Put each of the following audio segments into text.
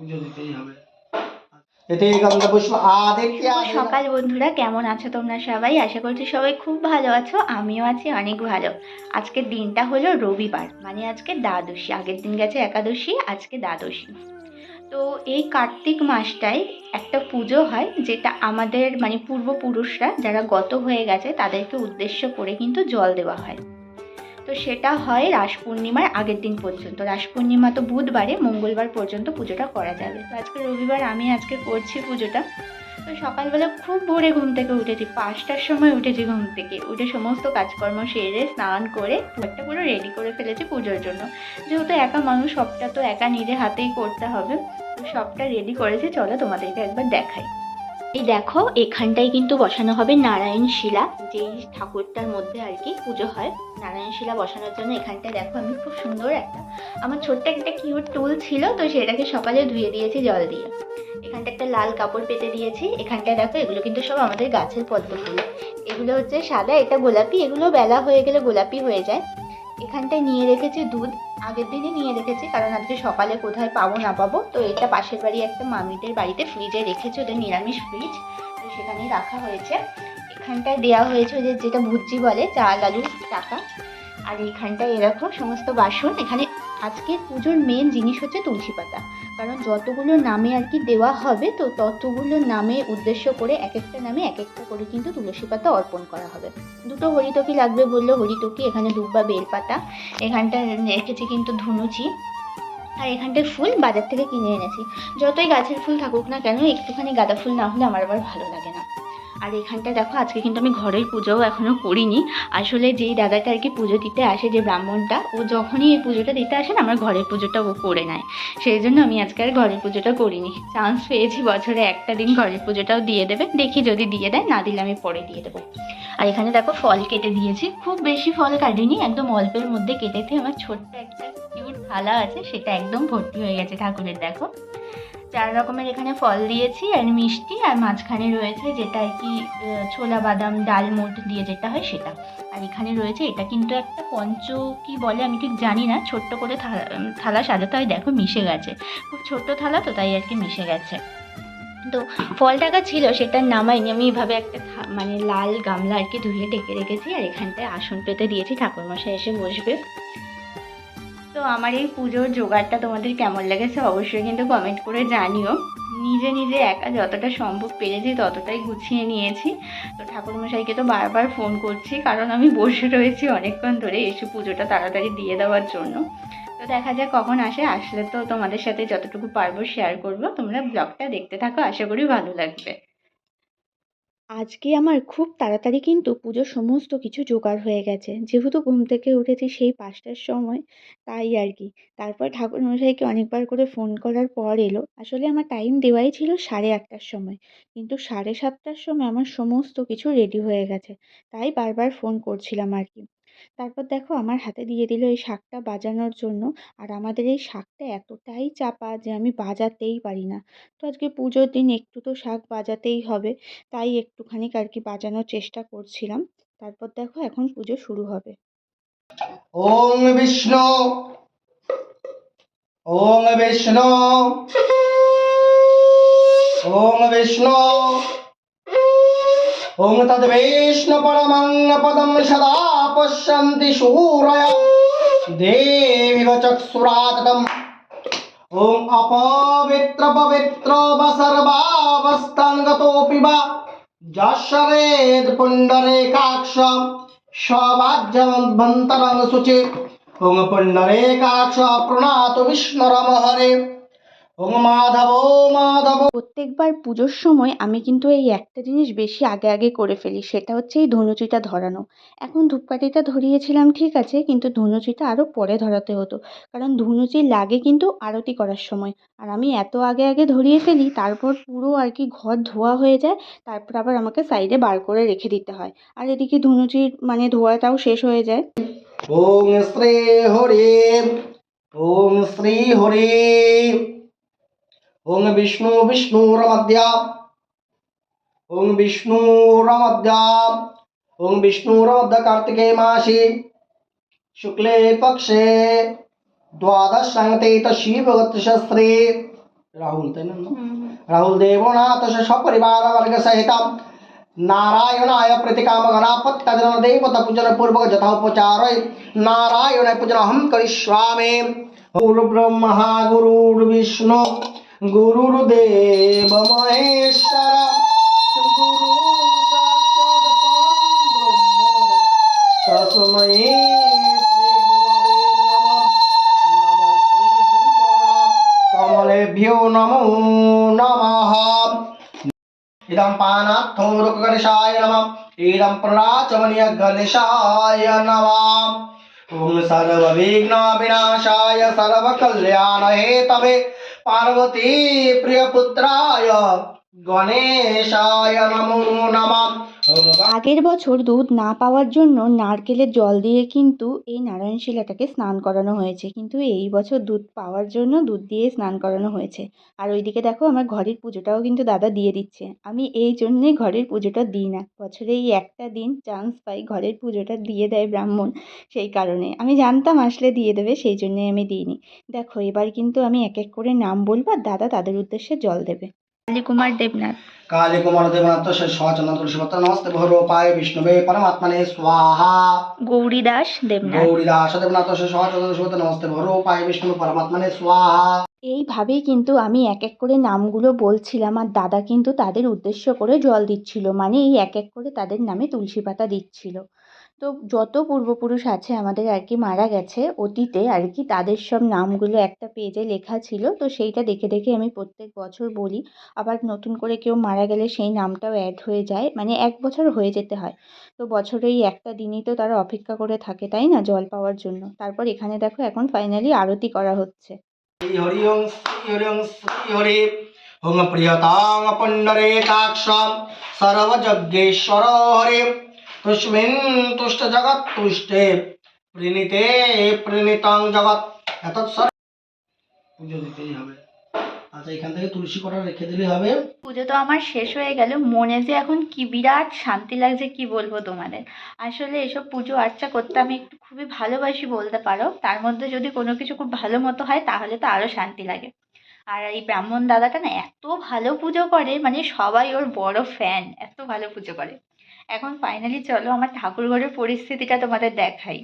পুজো দিতেই হবে। সকাল বন্ধুরা কেমন আছো তোমরা সবাই? আশা করছি সবাই খুব ভালো আছো আমিও আছি অনেক ভালো। আজকের দিনটা হলো রবিবার মানে আজকে দ্বাদশী। আগের দিন গেছে একাদশী আজকে দ্বাদশী। তো এই কার্তিক মাসটায় একটা পুজো হয় যেটা আমাদের মানে পূর্বপুরুষরা যারা গত হয়ে গেছে তাদেরকে উদ্দেশ্য করে কিন্তু জল দেওয়া হয়। তো সেটা হয় রাস পূর্ণিমার আগের দিন পর্যন্ত। রাস পূর্ণিমা তো বুধবারে, মঙ্গলবার পর্যন্ত পুজোটা করা যাবে। তো আজকে রবিবার আমি আজকে করছি পুজোটা। তো সকালবেলা খুব ভোরে ঘুম থেকে উঠেছি, পাঁচটার সময় উঠেছি ঘুম থেকে। উঠে সমস্ত কাজকর্ম সেরে স্নান করে একটা পুরো রেডি করে ফেলেছি পুজোর জন্য। যেহেতু একা মানুষ, সবটা তো একা নিজে হাতেই করতে হবে। তো সবটা রেডি করেছি, চলো তোমাদেরকে একবার দেখাই। এই দেখো, এখানটায় কিন্তু বসানো হবে নারায়ণ শিলা, যেই ঠাকুরটার মধ্যে আর কি পুজো হয়। নারায়ণ শিলা বসানোর জন্য এখানটায় দেখো আমি খুব সুন্দর একটা, আমার ছোট্ট একটা কিউট টুল ছিল, তো সেটাকে সকালে ধুয়ে দিয়েছি জল দিয়ে। এখানটা একটা লাল কাপড় পেতে দিয়েছি, এখানটায় দেখো এগুলো কিন্তু সব আমাদের গাছের পদ্ম ফুল এগুলো হচ্ছে সাদা, এটা গোলাপি, এগুলো বেলা হয়ে গেলে গোলাপি হয়ে যায়। এখানটায় নিয়ে রেখেছে দুধ, আগের দিনই নিয়ে রেখেছে, কারণ আজকে সকালে কোথায় পাবো না পাবো। তো এটা পাশের বাড়ি একটা মামিদের বাড়িতে ফ্রিজে রেখেছে, ওদের নিরামিষ ফ্রিজ তো সেখানেই রাখা হয়েছে। এখানটায় দেওয়া হয়েছে ওদের যেটা ভুজি বলে, চাল, আলুর টাকা। আর এখানটায় এরকম সমস্ত বাসন, এখানে আজকের পুজোর মেন জিনিস হচ্ছে তুলসী পাতা। কারণ যতগুলো নামে আর কি দেওয়া হবে, তো ততগুলো নামে উদ্দেশ্য করে এক একটা নামে এক একটা করে কিন্তু তুলসী পাতা অর্পণ করা হবে। দুটো হরিতকি লাগবে বলল, হরিতকি, এখানে দুব্বা বেলপাতা এখানটা রেখেছি কিন্তু ধুনুচি, আর এখানটায় ফুল বাজার থেকে কিনে এনেছি। যতই গাছের ফুল থাকুক না কেন, একটুখানি গাঁদা ফুল না হলে আমার আবার ভালো লাগে না। আর এখানটা দেখো, আজকে কিন্তু আমি ঘরের পুজোও এখনও করিনি। আসলে যেই দাদাটা আর কি পুজো দিতে আসে, যে ব্রাহ্মণটা, ও যখনই এই পুজোটা দিতে আসে না, আমার ঘরের পুজোটা ও করে নেয়। সেই জন্য আমি আজকে আর ঘরের পুজোটা করিনি। চান্স পেয়েছি বছরে একটা দিন ঘরের পুজোটাও দিয়ে দেবে। দেখি যদি দিয়ে দেয়, না দিলে আমি পরে দিয়ে দেবো। আর এখানে দেখো, ফল কেটে দিয়েছি। খুব বেশি ফল কাটিনি, একদম অল্পের মধ্যে কেটেছি আমার ছোট্ট একটা কিউট থালা আছে, সেটা একদম ভর্তি হয়ে গেছে ঠাকুরের, দেখো। চার রকমের এখানে ফল দিয়েছি, আর মিষ্টি, আর মাঝখানে রয়েছে যেটা আর কি ছোলা, বাদাম, ডাল, মোট দিয়ে যেটা হয় সেটা। আর এখানে রয়েছে, এটা কিন্তু একটা পঞ্চ কি বলে আমি ঠিক জানি না, ছোট্ট করে থালা সাজাতে হয়, দেখো মিশে গেছে। খুব ছোট্ট থালা তো, তাই আর কি মিশে গেছে। তো ফল টাকা ছিল, সেটা নামাইনি, আমি এভাবে একটা মানে লাল গামলা আর কি ধুয়ে ডেকে রেখেছি, আর এখানটায় আসন পেতে দিয়েছি, ঠাকুরমশাই এসে বসবে। তো আমার এই পুজোর জোগাড়টা তোমাদের কেমন লেগেছে অবশ্যই কিন্তু কমেন্ট করে জানিও। নিজে নিজে একা যতটা সম্ভব পেরেছি ততটাই গুছিয়ে নিয়েছি। তো ঠাকুরমশাইকে তো বারবার ফোন করছি, কারণ আমি বসে রয়েছি অনেকক্ষণ ধরে এসে পুজোটা তাড়াতাড়ি দিয়ে দেওয়ার জন্য। তো দেখা যাক কখন আসে, আসলে তো তোমাদের সাথে যতটুকু পারব শেয়ার করব। তোমরা ব্লগটা দেখতে থাকো, আশা করি ভালো লাগবে। আজকে আমার খুব তাড়াতাড়ি কিন্তু পুজোর সমস্ত কিছু জোগাড় হয়ে গেছে। যেহেতু ঘুম থেকে উঠেছি সেই পাঁচটার সময়, তাই আর কি। তারপর ঠাকুর ঠাকুরমশাইকে অনেকবার করে ফোন করার পর এলো। আসলে আমার টাইম দেওয়াই ছিল সাড়ে আটটার সময়। কিন্তু সাড়ে সাতটার সময় আমার সমস্ত কিছু রেডি হয়ে গেছে। তাই বারবার ফোন করছিলাম আর কি। তারপর দেখো আমার হাতে দিয়ে দিল এই শাকটা বাজানোর জন্য। আর আমাদের এই শাকটা এতটাই চাপা যে আমি বাজাতেই পারি না। তো আজকে পুজোর দিন একটু তো শাক বাজাতেই হবে। তাই একটুখানি আর কি বাজানোর চেষ্টা করছিলাম। তারপর দেখো এখন পুজো শুরু হবে। ওং বিষ্ণু। ওং বিষ্ণু। ওং বিষ্ণু। ওং তদ বিষ্ণু পরমং পদম সদা। শূরয় দেবীব চক্ষুরাততম ওং অপবিত্র পবিত্র বা সর্বাবস্থানগতোপি বা যশরেদ পুণ্ডরেকাক্ষ সবাজ্যমভ্যন্তরং শুচি ওং পুণ্ডরেকাক্ষ প্রণাত বিষ্ণুরম হরে ওং মাধব মাধব। প্রত্যেকবার পুজোর সময় আমি কিন্তু এই একটা জিনিস বেশি আগে আগে করে ফেলি সেটা হচ্ছে এই ধনুচিটা ধরানো। এখন ধূপকাঠিটা ধরিয়েছিলাম ঠিক আছে কিন্তু ধনুচিটা আরও পরে ধরাতে হতো কারণ ধনুচি লাগে কিন্তু আরতি করার সময়। আর আমি এত আগে আগে ধরিয়ে ফেলি তারপর পুরো আর কি ঘর ধোয়া হয়ে যায় তারপর আবার আমাকে সাইডে বার করে রেখে দিতে হয়। আর এদিকে ধনুচির মানে ধোয়াটাও শেষ হয়ে যায়। ওং শ্রী হরি ওং শ্রী হরি। ओं विष्णु विष्णुरमद्या ओं विष्णुरमद्या ओं विष्णुरमद्य कार्तिके मासि शुक्ले पक्षे द्वादश संगते तशी भगत तशीवगतशस्त्री राहुल तेन हम्म। राहुल देवनाथ सपरिवार वर्ग सहित नारायणाय प्रतिकामगणापत्कजन देवत पूजन पूर्वक यथोपचार नारायण पूजन हम करिष्यामि गुरु विष्णु। गुरुर्देव महेश्वर गुरु कमलेभ्यो नमो नमः। इदं पानार्थो रुकगणेशाय नमः। इदं प्रणाचमनीय गणेशाय नमः। ॐ सर्वविघ्नविनाशाय सर्वकल्याणहेतवे। পার্বতী প্রিয় পুত্রায় গণেশায় নমো নমঃ। আগের বছর দুধ না পাওয়ার জন্য নারকেলের জল দিয়ে কিন্তু এই নারায়ণ শিলাটাকে স্নান করানো হয়েছে। কিন্তু এই বছর দুধ পাওয়ার জন্য দুধ দিয়ে স্নান করানো হয়েছে। আর ওইদিকে দেখো, আমার ঘরের পুজোটাও কিন্তু দাদা দিয়ে দিচ্ছে। আমি এই জন্যেই ঘরের পুজোটা দিই না। বছরে এই একটা দিন চান্স পাই ঘরের পুজোটা দিয়ে দেয় ব্রাহ্মণ সেই কারণে। আমি জানতাম আসলে দিয়ে দেবে, সেই জন্যে আমি দিইনি। দেখো, এবার কিন্তু আমি এক এক করে নাম বলব আর দাদা তাদের উদ্দেশ্যে জল দেবে। কালীকুমার দেবনাথ। কালীকুমার দেবনাথ সে সচন্দন তুলসীপত্র নমস্তে ভৈরবায় বিষ্ণবে পরমাত্মনে স্বাহা। গৌরী দাস দেবনাথ। গৌরী দাস দেবনাথ সে সচন্দন তুলসীপত্র নমস্তে ভৈরবায় বিষ্ণু পরমাত্মনে স্বাহা। এইভাবেই কিন্তু আমি এক এক করে নামগুলো বলছিলাম আর দাদা কিন্তু তাদের উদ্দেশ্য করে জল দিচ্ছিল। মানে এই এক এক করে তাদের নামে তুলসী পাতা দিচ্ছিল। তো যত পূর্বপুরুষ আছে আমাদের আর কি মারা গেছে, অতীতে আর কি তাদের সব নামগুলো একটা পেজে লেখা ছিল। তো সেইটা দেখে দেখে আমি প্রত্যেক বছর বলি, আবার নতুন করে কেউ মারা গেলে সেই নামটাও অ্যাড হয়ে যায়। মানে এক বছর হয়ে যেতে হয়। তো বছরে এই একটা দিনই তো তারা অপেক্ষা করে থাকে, তাই না? জল পাওয়ার জন্য। তারপর এখানে দেখো এখন ফাইনালি আরতি করা হচ্ছে। শ্রী হরি ওং শ্রী হরি ওং শ্রী হরি ওং প্রিয়তাং পণ্ডরে কাক্ষম সর্বযজ্ঞেশ্বর হরি তুষ্মিন তুষ্ট জগৎ তুষ্টে প্রণীতে প্রণীতং জগৎ এত পুজো দিতেই হবে আচ্ছা এখান থেকে তুলসী করা রেখে দিলে হবে। পুজো তো আমার শেষ হয়ে গেল। মনে যে এখন কি বিরাট শান্তি লাগছে, কি বলব তোমাদের? আসলে এসব পুজো আর্চা করতে আমি একটু খুবই ভালোবাসি বলতে পারো। তার মধ্যে যদি কোনো কিছু খুব ভালো মতো হয়, তাহলে তো আরও শান্তি লাগে। আর এই ব্রাহ্মণ দাদাটা না এত ভালো পুজো করে মানে সবাই ওর বড় ফ্যান এত ভালো পুজো করে। এখন ফাইনালি চলো আমার ঠাকুর ঘরের পরিস্থিতিটা তোমাদের দেখাই।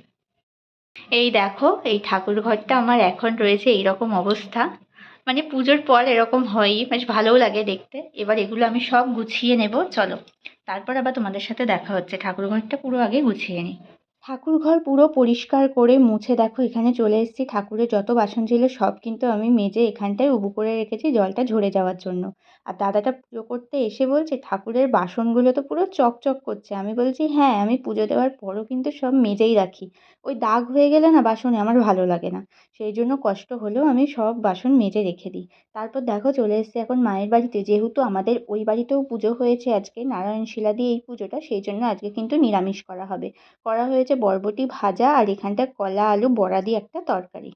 এই দেখো, এই ঠাকুর ঘরটা আমার এখন রয়েছে এইরকম অবস্থা। মানে পুজোর পর এরকম হয়ই, বেশ ভালোও লাগে দেখতে। এবার এগুলো আমি সব গুছিয়ে নেব, চলো। তারপর আবার তোমাদের সাথে দেখা হচ্ছে। ঠাকুর ঘরটা পুরো আগে গুছিয়ে নিই ঠাকুর ঘর পুরো পরিষ্কার করে মুছে দেখো, এখানে চলে এসেছি ঠাকুরের যত বাসন ছিল সব কিন্তু আমি মেজে এখানটায় উবু করে রেখেছি জলটা ঝরে যাওয়ার জন্য। আর দাদাটা পুজো করতে এসে বলছে, ঠাকুরের বাসনগুলো তো পুরো চকচক করছে। আমি বলছি হ্যাঁ আমি পুজো দেওয়ার পরও কিন্তু সব মেজেই রাখি। ওই দাগ হয়ে গেলে না বাসনে আমার ভালো লাগে না। সেই জন্য কষ্ট হলেও আমি সব বাসন মেজে রেখে দিই। তারপর দেখো চলে এসেছি এখন মায়ের বাড়িতে। যেহেতু আমাদের ওই বাড়িতেও পুজো হয়েছে আজকে, নারায়ণশিলা দিয়ে এই পুজোটা, সেই জন্য আজকে কিন্তু নিরামিষ করা হবে। করা হয়েছে বরবটি ভাজা আর এখানটা কলা আলু বড়া দিয়ে একটা তরকারি।